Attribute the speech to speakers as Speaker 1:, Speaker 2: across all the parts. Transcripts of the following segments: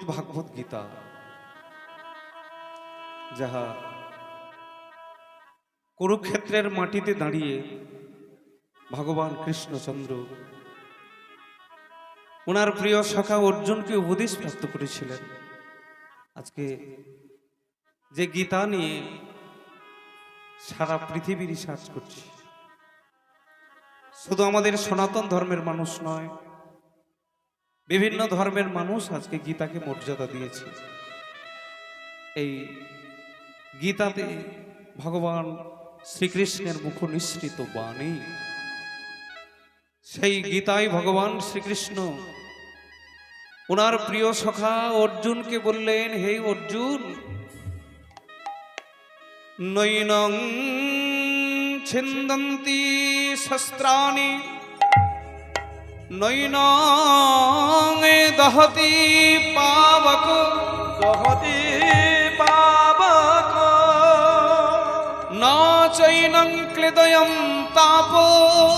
Speaker 1: শ্রীমদ্ ভাগবত গীতা যাহা কুরুক্ষেত্রের মাটিতে দাঁড়িয়ে ভগবান কৃষ্ণচন্দ্র ওনার প্রিয় সখা অর্জুনকে উপদেশ প্রাপ্ত করেছিলেন আজকে যে গীতা নিয়ে সারা পৃথিবী রিসার্চ করছি শুধু আমাদের সনাতন ধর্মের মানুষ নয় বিভিন্ন ধর্মের মানুষ আজকে গীতাকে মর্যাদা দিয়েছে। এই গীতাতে ভগবান শ্রীকৃষ্ণের মুখ নিঃসৃত বাণী, সেই গীতায় ভগবান শ্রীকৃষ্ণ ওনার প্রিয় সখা অর্জুনকে বললেন, হে অর্জুন, নৈনং ছিন্দন্তি শস্ত্রাণি নৈনং দহতি পাবক।
Speaker 2: দহতি পাবক।
Speaker 1: ন চৈনং ক্লেদয়ম তাপ।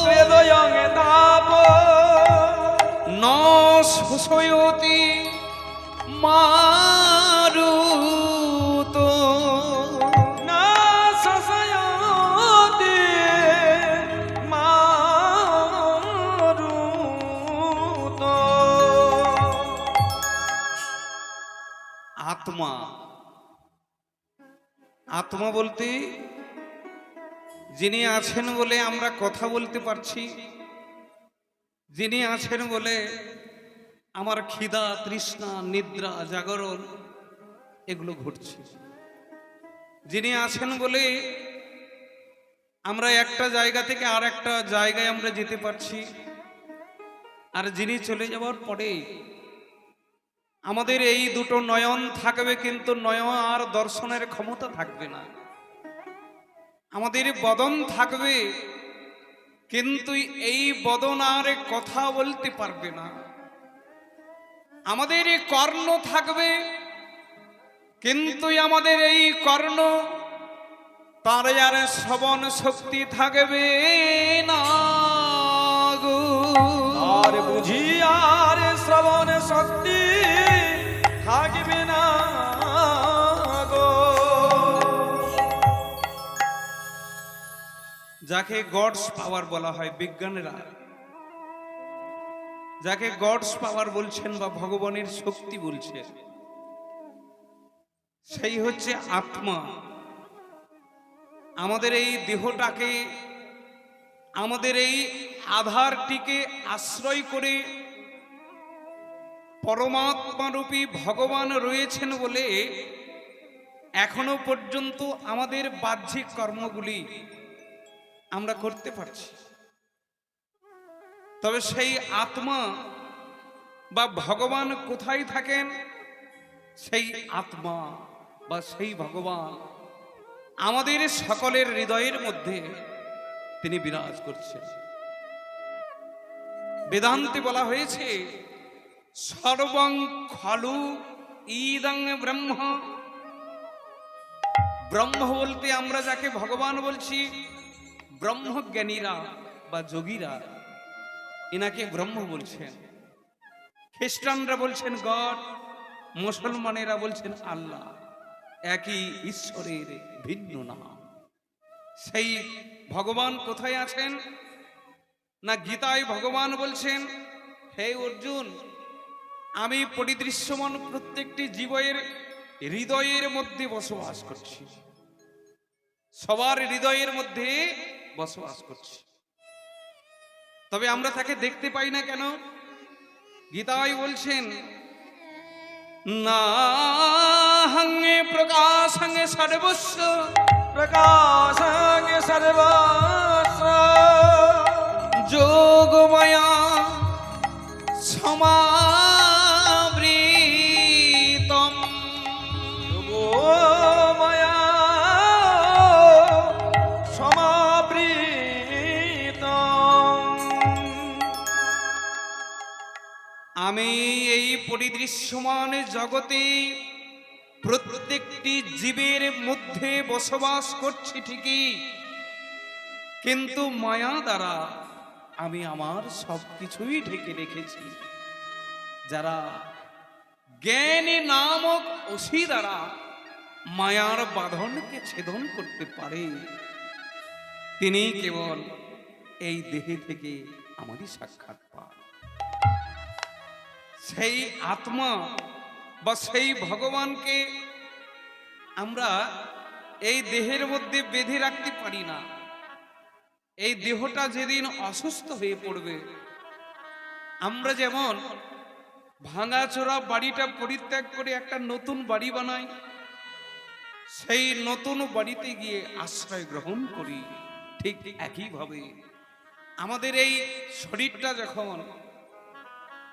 Speaker 2: হৃদয়ং তাপ।
Speaker 1: ন শোষয়তি মারুত আত্মা। আত্মা বলতে যিনি আছেন বলে আমরা কথা বলতে পারছি, যিনি আছেন বলে আমার খিদা, তৃষ্ণা, নিদ্রা, জাগরণ এগুলো ঘটছে। যিনি আছেন বলে আমরা একটা জায়গা থেকে আর একটা জায়গায় আমরা যেতে পারছি, আর যিনি চলে যাওয়ার পরে আমাদের এই দুটো নয়ন থাকবে কিন্তু নয়ন আর দর্শনের ক্ষমতা থাকবে না আমাদের বদন থাকবে কিন্তু এই বদন আর কথা বলতে পারবে না আমাদের কর্ণ থাকবে কিন্তু আমাদের এই কর্ণ, তার আর শ্রবণ শক্তি থাকবে না।
Speaker 2: আর বুঝি আর শ্রবণ শক্তি
Speaker 1: যাকে গডস পাওয়ার বলা হয় বিজ্ঞানীরা। যাকে গডস পাওয়ার বলছেন বা ভগবানের শক্তি বলছেন। সেই হচ্ছে আত্মা। আমাদের এই দেহটাকে, আমাদের এই আধারটিকে আশ্রয় করে পরমাত্মারূপী ভগবান রয়েছেন বলে এখনও পর্যন্ত আমাদের বাহ্যিক কর্মগুলি আমরা করতে পারছি। তবে সেই আত্মা বা ভগবান কোথায় থাকেন? সেই আত্মা বা সেই ভগবান আমাদের সকলের হৃদয়ের মধ্যে তিনি বিরাজ করছেন। বেদান্তে বলা হয়েছে, সর্বং খলু ইদং ব্রহ্ম। ব্রহ্ম বলতে আমরা যাকে ভগবান বলছি ব্রহ্মজ্ঞানীরা বা যোগীরা এনাকে ব্রহ্ম বলছেন। খ্রিস্টানরা বলছেন গড, মুসলমানেরা বলছেন আল্লাহ। একই ঈশ্বরের ভিন্ন নাম। সেই ভগবান কোথায় আছেন? না গীতায় ভগবান বলছেন, হে অর্জুন, আমি পরিদৃশ্যমান প্রত্যেকটি জীবের হৃদয়ের মধ্যে বসবাস করছি। সবার হৃদয়ের মধ্যে বসবাস করছি। তবে আমরা তাকে দেখতে পাই না কেন? গীতায় বলছেন, না প্রকাশ সর্বস্ব।
Speaker 2: প্রকাশ সর্বস্ব।
Speaker 1: পরিদৃশ্যমান জগতে প্রত্যেকটি জীবের মধ্যে বসবাস করছি ঠিকই, কিন্তু মায়া দ্বারা আমি আমার সব কিছুই ঢেকে রেখেছি। যারা জ্ঞানী নামক অসি দ্বারা মায়ার বাঁধনকে ছেদন করতে পারে, তিনি কেবল এই দেহে থেকে আমারই সাক্ষাৎ পান। সেই আত্মা বা সেই ভগবানকে আমরা এই দেহের মধ্যে বেঁধে রাখতে পারি না। এই দেহটা যেদিন অসুস্থ হয়ে পড়বে, আমরা যেমন ভাঙাচোরা বাড়িটা পরিত্যাগ করে একটা নতুন বাড়ি বানাই, সেই নতুন বাড়িতে গিয়ে আশ্রয় গ্রহণ করি, ঠিক একইভাবে। আমাদের এই শরীরটা যখন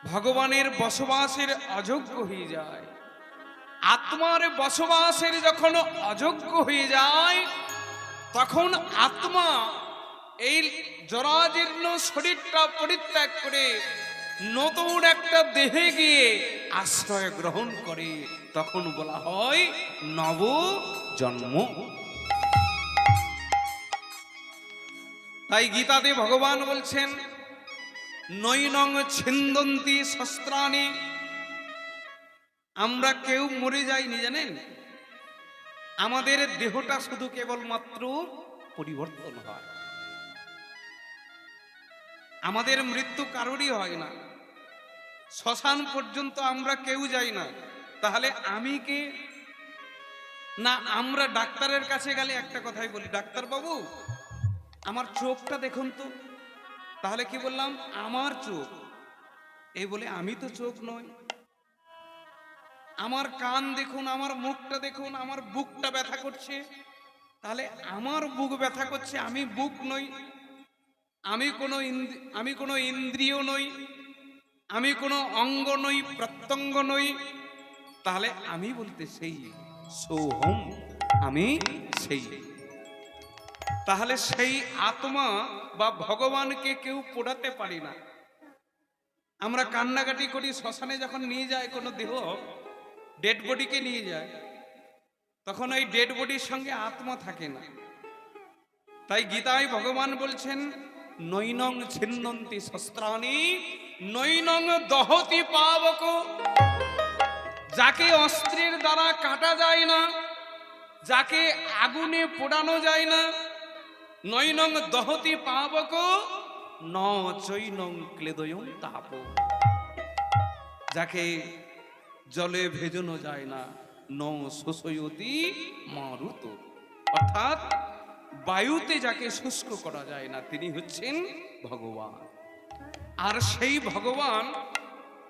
Speaker 1: ভগবানের বসবাসের অযোগ্য হয়ে যায়। আত্মার বসবাসের যখন অযোগ্য হয়ে যায়, তখন আত্মা এই জরাজীর্ণ শরীরটা পরিত্যাগ করে নতুন একটা দেহে গিয়ে আশ্রয় গ্রহণ করে। তখন বলা হয় নব জন্ম। তাই গীতাতে ভগবান বলছেন নৈনং ছিন্দন্তি শস্ত্রাণী। আমরা কেউ মরে যাইনি, জানেন? আমাদের দেহটা শুধু কেবলমাত্র পরিবর্তন হয়। আমাদের মৃত্যু কারোরই হয় না। শ্মশান পর্যন্ত আমরা কেউ যাই না। তাহলে আমি কে? না, আমরা ডাক্তারের কাছে গেলে একটা কথাই বলি ডাক্তার বাবু আমার চোখটা দেখুন তো। তাহলে কি বললাম? আমার চোখ। এই বলে, আমি তো চোখ নই। আমার কান দেখুন, আমার মুখটা দেখুন, আমার বুকটা ব্যথা করছে। তাহলে আমার বুক ব্যথা করছে, আমি বুক নই। আমি কোনো আমি কোনো ইন্দ্রিয় নই। আমি কোনো অঙ্গ নই, প্রত্যঙ্গ নই। তাহলে আমি বলতে সেই, সোহম, আমি সেই। তাহলে সেই আত্মা বা ভগবানকে কেউ পোড়াতে পারি না। আমরা কান্নাকাটি করি, শ্মশানে যখন নিয়ে যায় কোনো দেহ ডেড বডিকে নিয়ে যায়, তখন ওই ডেড বডির সঙ্গে আত্মা থাকে না। তাই গীতায় ভগবান বলছেন, নৈনং ছিন্নন্তি শস্ত্রাণী, নৈনং দহতি পাবক। যাকে অস্ত্রের দ্বারা কাটা যায় না, যাকে আগুনে পোড়ানো যায় না নৈনং দহতি পাবক, ন চৈনং ক্লেদয়ং তাপ। যাকে জলে ভেজানো যায় না, ন শোষয়তি মারুত। অর্থাৎ, বায়ুতে যাকে শুষ্ক করা যায় না, তিনি হচ্ছেন ভগবান। আর সেই ভগবান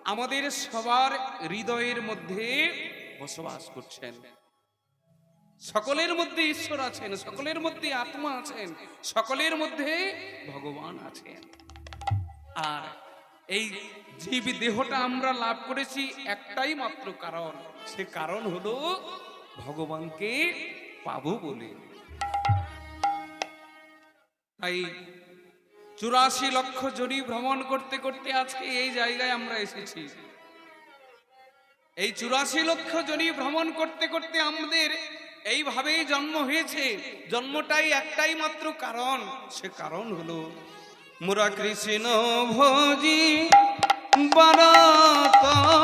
Speaker 1: আমাদের সবার হৃদয়ের মধ্যে বসবাস করছেন। সকলের মধ্যে ঈশ্বর আছেন, সকলের মধ্যে আত্মা আছেন, সকলের মধ্যে ভগবান আছেন। আর এই জীব দেহটা আমরা লাভ করেছি একটাই মাত্র কারণ, সে কারণ হলো ভগবানকে পাবো বলে। তাই চুরাশি লক্ষ জনি ভ্রমণ করতে করতে আজকে এই জায়গায় আমরা এসেছি। এই চুরাশি লক্ষ জনি ভ্রমণ করতে করতে আমাদের এইভাবেই জন্ম হয়েছে। জন্মটাই একটাই মাত্র কারণ। সে কারণ হলো মোরা কৃষ্ণ ভোজি বারাতরে।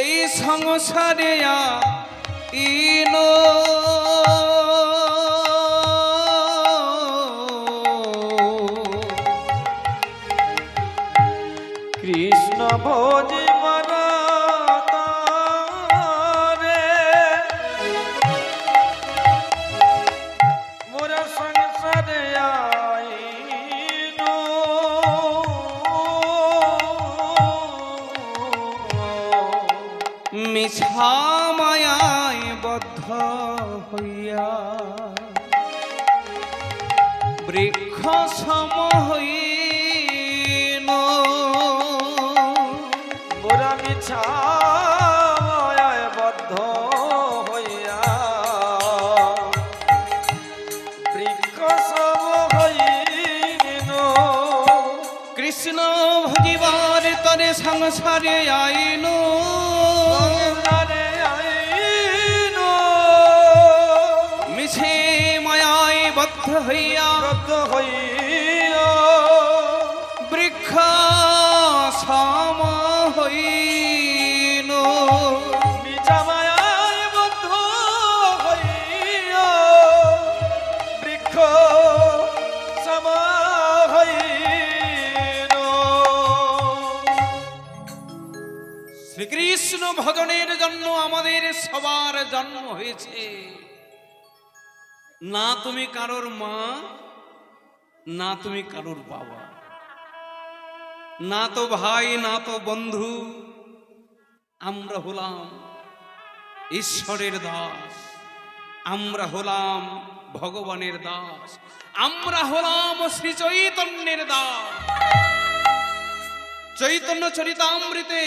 Speaker 1: এই সংসারে ইনো মিছা মায়ায় বদ্ধ হইয়া বৃক্ষ সম হইন।
Speaker 2: মোরা মিছা মায়ায় বদ্ধ হইয়া বৃক্ষ সব হইন।
Speaker 1: কৃষ্ণ ভজিবার তরে সংসারে আইন। হইয়া
Speaker 2: বদ্ধ হইয়া
Speaker 1: বৃক্ষ সম হইন।
Speaker 2: মায়ায় বদ্ধ হইয়া বৃক্ষ সমা হইল
Speaker 1: শ্রীকৃষ্ণ ভজনের জন্য আমাদের সবার জন্ম হয়েছে। না তুমি কারোর মা, না তুমি কারোর বাবা। না তো ভাই, না তো বন্ধু, আমরা হলাম ঈশ্বরের দাস, আমরা হলাম ভগবানের দাস, আমরা হলাম শ্রী চৈতন্যের দাস। চৈতন্য চরিতামৃতে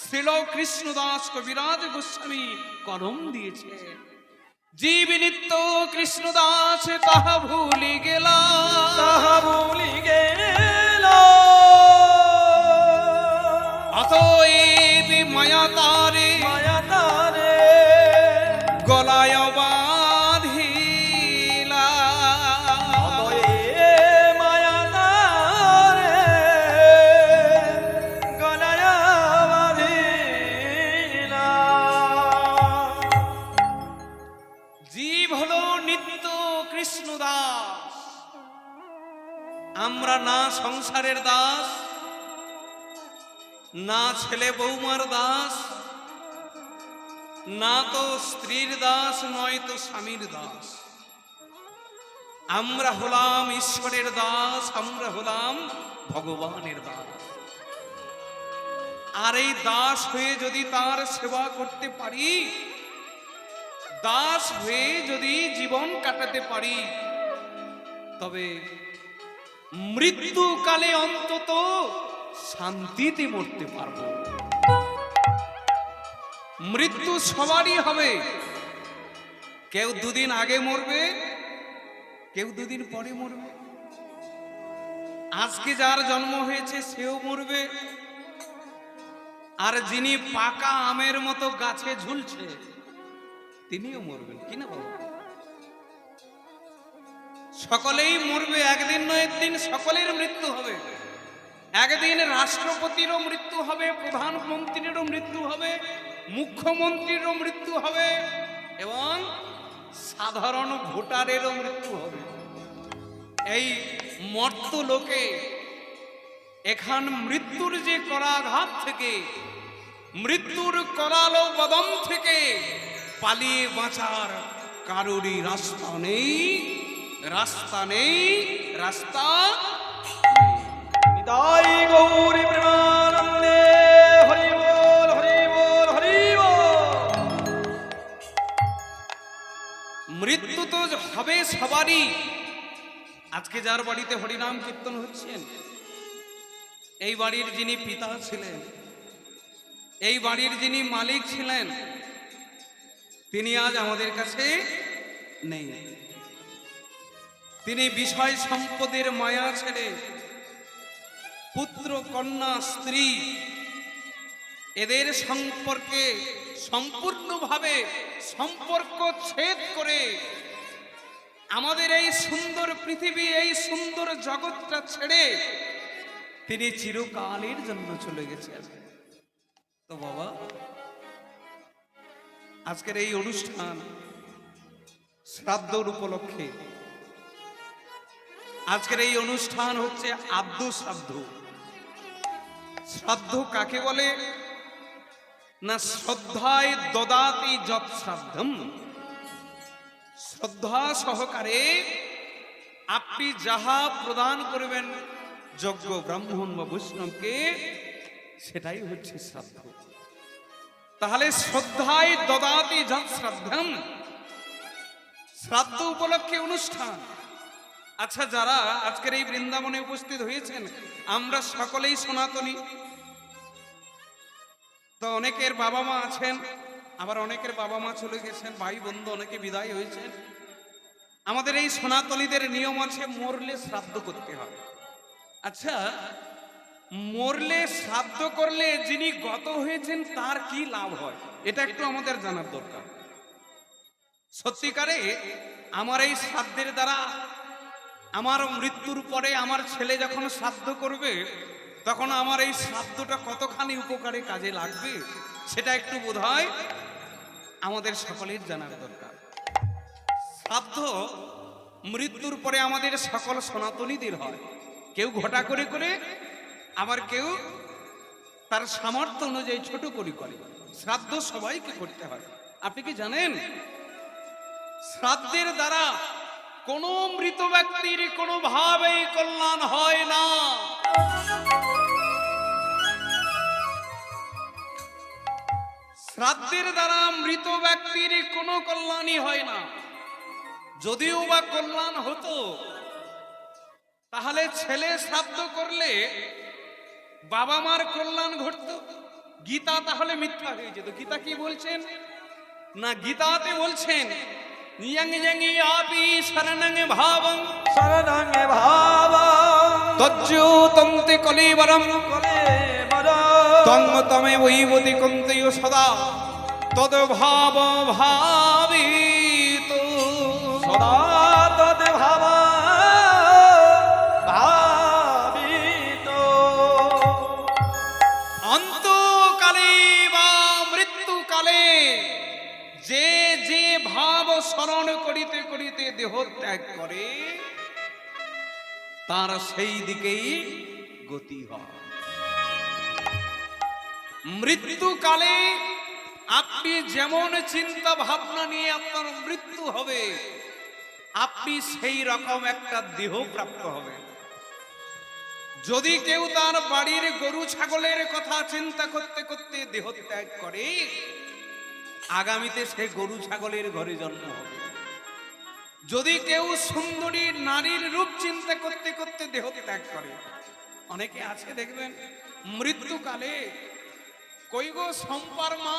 Speaker 1: শ্রীল কৃষ্ণদাস কবিরাজ গোস্বামী কলম দিয়েছে। জীব নিত্য কৃষ্ণদাস তাহা ভুলি গেলাম
Speaker 2: তাহা ভুলি গেল।
Speaker 1: অতএব মায়া তারে আমরা না সংসারের দাস, না ছেলে বৌমার দাস, না তো স্ত্রীর দাস, নয় তো স্বামীর দাস। আমরা হলাম ঈশ্বরের দাস, আমরা হলাম ভগবানের দাস। আর এই দাস হয়ে যদি তার সেবা করতে পারি, দাস হয়ে যদি জীবন কাটাতে পারি, তবে মৃত্যুকালে অন্তত শান্তিতে মরতে পারব। মৃত্যু সবারই হবে। কেউ দুদিন আগে মরবে, কেউ দুদিন পরে মরবে। আজকে যার জন্ম হয়েছে, সেও মরবে। আর যিনি পাকা আমের মতো গাছে ঝুলছে, তিনিও মরবেন, কি না বলো? সকলেই মরবে, একদিন নয়, একদিন সকলের মৃত্যু হবে। একদিন রাষ্ট্রপতিরও মৃত্যু হবে, প্রধানমন্ত্রীরও মৃত্যু হবে, মুখ্যমন্ত্রীরও মৃত্যু হবে, এবং সাধারণ ভোটারেরও মৃত্যু হবে। এই মর্ত লোকে এখান মৃত্যুর যে করাঘাত থেকে, মৃত্যুর করালো বদন থেকে পালিয়ে বাঁচার কারোরই রাস্তা নেই। রাস্তা নেই রাস্তা
Speaker 2: নিতাই গৌরী প্রেমানন্দে হরি বল হরি বল হরি বল।
Speaker 1: মৃত্যু তো হবে সবারই। আজকে যার বাড়িতে হরিনাম কীর্তন হচ্ছেন এই বাড়ির যিনি পিতা ছিলেন এই বাড়ির যিনি মালিক ছিলেন তিনি আজ আমাদের কাছে নেই। তিনি বিষয় সম্পদের মায়া ছেড়ে পুত্র, কন্যা, স্ত্রী এদের সম্পর্কে সম্পূর্ণভাবে সম্পর্ক ছেদ করে আমাদের এই সুন্দর পৃথিবী, এই সুন্দর জগৎটা ছেড়ে তিনি চিরকালের জন্য চলে গেছেন। তো বাবা, আজকের এই অনুষ্ঠান শ্রাদ্ধর উপলক্ষে আজকের এই অনুষ্ঠান হচ্ছে আব্দু শ্রাদ্ধ। শ্রাদ্ধ কাকে বলে? না, শ্রদ্ধায় দদাতি যৎ শ্রাদ্ধম। শ্রদ্ধা সহকারে আপনি যাহা প্রদান করবেন যজ্ঞ ব্রাহ্মণ বা বৈষ্ণবকে, সেটাই হচ্ছে শ্রাদ্ধ। তাহলে শ্রদ্ধায় দদাতি যৎ শ্রাদ্ধম। শ্রাদ্ধ উপলক্ষে অনুষ্ঠান। আচ্ছা যারা আজকের এই বৃন্দাবনে উপস্থিত হয়েছেন, আমরা সকলেই সনাতনী। তো অনেকের বাবা মা আছেন, আবার অনেকের বাবা মা চলে গেছেন, ভাই বন্ধু অনেকে বিদায় হয়েছেন। আমাদের এই সনাতনীদের নিয়ম আছে, মরলে শ্রাদ্ধ করতে হবে আচ্ছা মরলে শ্রাদ্ধ করলে যিনি গত হয়েছেন, তার কি লাভ হয়? এটা একটু আমাদের জানার দরকার। সত্যিকারে, আমার এই শ্রাদ্ধের দ্বারা আমার মৃত্যুর পরে আমার ছেলে যখন শ্রাদ্ধ করবে, তখন আমার এই শ্রাদ্ধটা কতখানি উপকারে কাজে লাগবে, সেটা একটু বোধ আমাদের সকলের জানার দরকার। শ্রাদ্ধ মৃত্যুর পরে আমাদের সকল সনাতনীদের হয়। কেউ ঘটা করে করে, আবার কেউ তার সামর্থ্য অনুযায়ী ছোট করে করে। শ্রাদ্ধ সবাইকে করতে হয়। আপনি কি জানেন? শ্রাদ্ধের দ্বারা কোন মৃত ব্যক্তির কোনোভাবেই কল্যাণ হয় না। শ্রাদ্ধের দ্বারা মৃত ব্যক্তির কোনো কল্যাণই হয় না। যদিও বা কল্যাণ হতো, তাহলে ছেলে শ্রাদ্ধ করলে বাবা মার কল্যাণ ঘটতো। গীতা তাহলে মিথ্যা হয়ে যেত। গীতা কি বলছেন? না, গীতাতে বলছেন ইয়াং তদ ভাব শরণং ভাবং
Speaker 2: শরণাঙ্গে ভাবা
Speaker 1: তজ্জুতন্তে কলিবরম
Speaker 2: কলে বর
Speaker 1: তং তমে বৈবতি কন্তেয় সদা দেহ ত্যাগ করে, তার সেই দিকেই গতি হয়। মৃত্যুকালে আপনি যেমন চিন্তা ভাবনা নিয়ে আপনার মৃত্যু হবে, আপনি সেই রকম একটা দেহ প্রাপ্ত হবেন যদি কেউ তার বাড়ির গরু ছাগলের কথা চিন্তা করতে করতে দেহ ত্যাগ করে, আগামীতে সে গরু ছাগলের ঘরে জন্ম হবে। যদি কেউ সুন্দরী নারীর রূপ চিন্তা করতে করতে দেহ ত্যাগ করে, অনেকে আছে দেখবেন, মৃত্যুকালে, কই গো সম্পার মা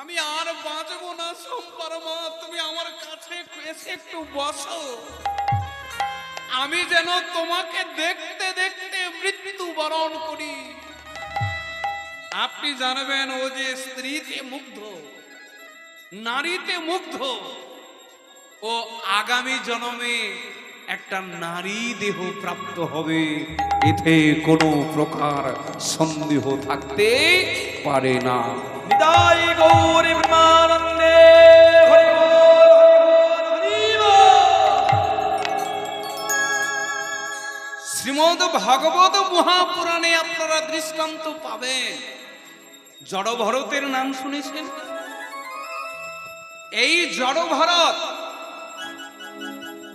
Speaker 1: আমি আর বাঁচবো না সম্পার মা তুমি আমার কাছে এসে একটু বসো। আমি যেন তোমাকে দেখতে দেখতে মৃত্যু বরণ করি। আপনি জানবেন ও যে স্ত্রীতে মুগ্ধ, নারীতে মুগ্ধ ও আগামী জন্মে একটা নারী দেহ প্রাপ্ত হবে। এতে কোনো প্রকার সন্দেহ থাকতে পারে না। শ্রীমদ ভাগবত মহাপুরাণে আপনারা দৃষ্টান্ত পাবেন। জড় ভরতের নাম শুনেছেন? এই জড় ভরত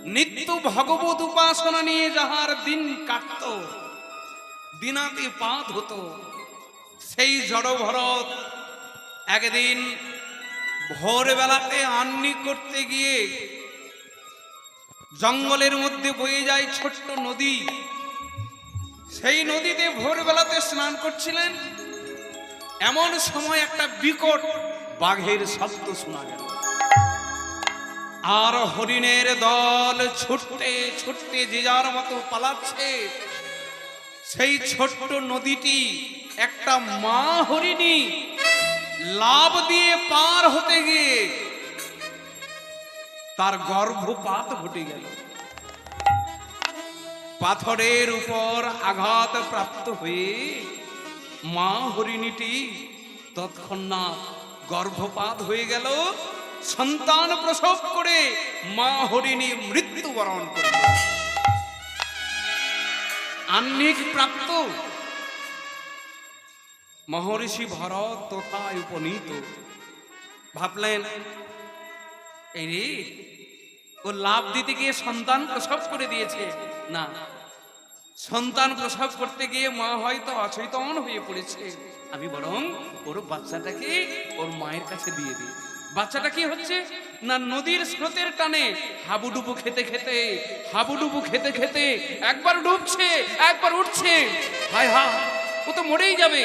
Speaker 1: নিত্য ভগবত উপাসনা নিয়ে যাহার দিন কাটত, দিনাতে পাত হতো, সেই জড় ভরত একদিন ভোরবেলাতে আন্নি করতে গিয়ে জঙ্গলের মধ্যে বয়ে যায় ছোট্ট নদী। সেই নদীতে ভোরবেলাতে স্নান করছিলেন। এমন সময় একটা বিকট বাঘের শব্দ শোনা গেল। আর হরিণের দল ছুটতে ছুটতে যে যার মতো পালাচ্ছে, সেই ছোট্ট নদীটি একটা মা হরিণী লাভ দিয়ে পার হতে গিয়ে তার গর্ভপাত ঘটে গেল। পাথরের উপর আঘাত প্রাপ্ত হয়ে মা হরিণীটি তৎক্ষণাৎ গর্ভপাত হয়ে গেল। সন্তান প্রসব করে মা হরিণী মৃত্যুবরণ করল আহ্নিক প্রাপ্ত। মহর্ষি ভরত তথায় উপনীত। ভাবলেন, এই রে, ও লাভ দিতে গিয়ে সন্তান প্রসব করে দিয়েছে। না, সন্তান প্রসব করতে গিয়ে মা হয়তো অচৈতন হয়ে পড়েছে। আমি বরং ওর বাচ্চাটাকে ওর মায়ের কাছে দিয়ে দিই। বাচ্চাটা কি হচ্ছে? না নদীর স্রোতের টানে হাবুডুবু খেতে খেতে, হাবুডুবু খেতে খেতে একবার ডুবছে, একবার উঠছে। হায় হা ও তো মরেই যাবে।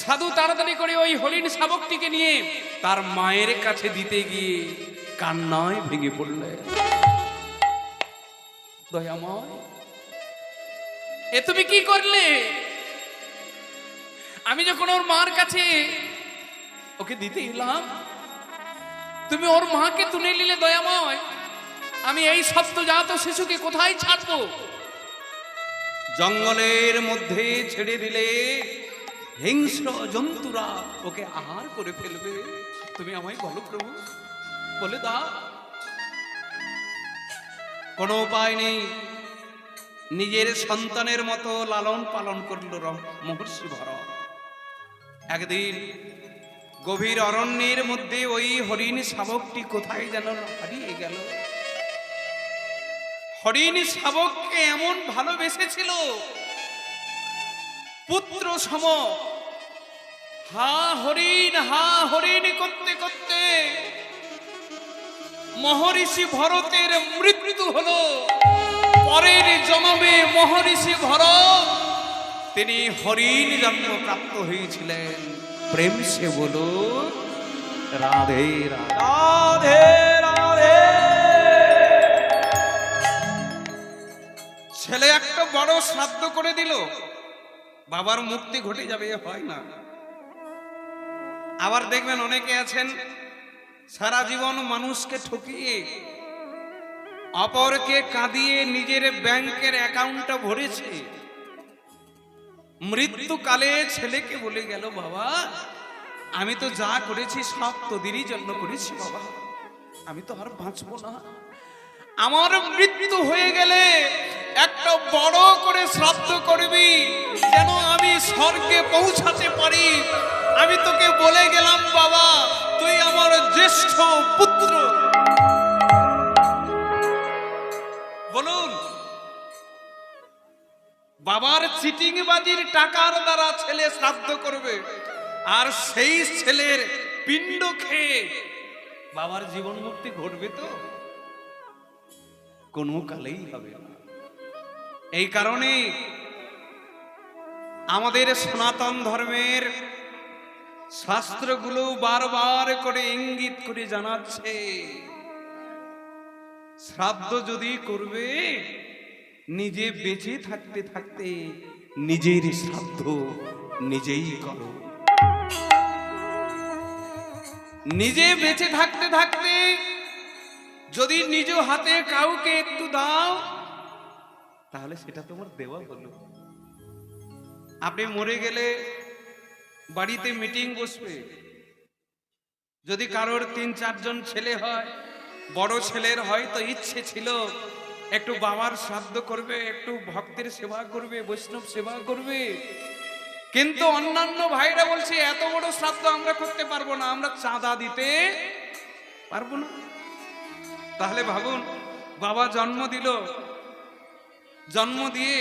Speaker 1: সাধু তাড়াতাড়ি করে ওই হরিণ শাবকটিকে নিয়ে তার মায়ের কাছে দিতে গিয়ে কান্নায় ভেঙে পড়লে। এ তুমি কি করলে? আমি যখন ওর মার কাছে ওকে দিতে এলাম
Speaker 3: তুমি ওর মাকে তুলে নিলে দয়াময়। আমি এই সপ্তজাত শিশুকে কোথায় ছাড়বো?
Speaker 1: জঙ্গলের মধ্যে ছেড়ে দিলে হিংস্র জন্তুরা ওকে আহার করে ফেলবে। তুমি আমায় বলো প্রভু, বলে দা কোনো উপায় নেই। নিজের সন্তানের মতো লালন পালন করল মহর্ষি ভরত। একদিন গভীর অরণ্যের মধ্যে ওই হরিণ শাবকটি কোথায় যেন হারিয়ে গেল। হরিণ শাবককে এমন ভালোবেসেছিল। পুত্র সম, হা হরিণ হা হরিণ করতে করতে মহর্ষি ভরতের মৃত্যু হলো। পরের জন্মে মহর্ষি ভরত, তিনি হরিণ জন্ম প্রাপ্ত হয়েছিলেন। সে বলো, রাধে রাধে।
Speaker 2: রাধে রাধে।
Speaker 1: ছেলে একটা বড় শ্রাদ্ধ করে দিল, বাবার মুক্তি ঘটে যাবে হয় না। আবার দেখবেন অনেকে আছেন, সারা জীবন মানুষকে ঠকিয়ে, অপরকে কাঁদিয়ে নিজের ব্যাংকের অ্যাকাউন্টটা ভরেছে। মৃত্যুকালে ছেলেকে বলে গেল, বাবা, আমি তো যা করেছি সব তোদেরই জন্য করেছি, বাবা। আমি তো আর বাঁচবো না। আমার মৃত্যু হয়ে গেলে একটা বড় করে শ্রাদ্ধ করবি, যেন আমি স্বর্গে পৌঁছাতে পারি। আমি তোকে বলে গেলাম, বাবা, তুই আমার জ্যেষ্ঠ পুত্র। বাবার চিটিং বাজির টাকার দ্বারা ছেলে শ্রাদ্ধ করবে। আর সেই ছেলের পিণ্ড খেয়ে বাবার জীবন মুক্তি ঘটবে তো? কোনো কালেই হবে না। এই কারণে আমাদের সনাতন ধর্মের শাস্ত্রগুলো বারবার করে ইঙ্গিত করে জানাচ্ছে, শ্রাদ্ধ যদি করবে, নিজে বেঁচে থাকতে থাকতে নিজের শ্রাদ্ধ নিজেই করো। নিজে বেঁচে থাকতে থাকতে যদি নিজ হাতে কাউকে একটু দাও, তাহলে সেটা তোমার দেওয়া হলো। আপনি মরে গেলে বাড়িতে মিটিং বসবে। যদি কারোর তিন চারজন ছেলে হয়, বড় ছেলের হয়তো ইচ্ছে ছিল একটু বাবার শ্রাদ্ধ করবে, একটু ভক্তের সেবা করবে, বৈষ্ণব সেবা করবে। কিন্তু অন্যান্য ভাইরা বলছে, এত বড় শ্রাদ্ধ আমরা করতে পারব না, আমরা চাঁদা দিতে পারব না। তাহলে ভাবুন, বাবা জন্ম দিল, জন্ম দিয়ে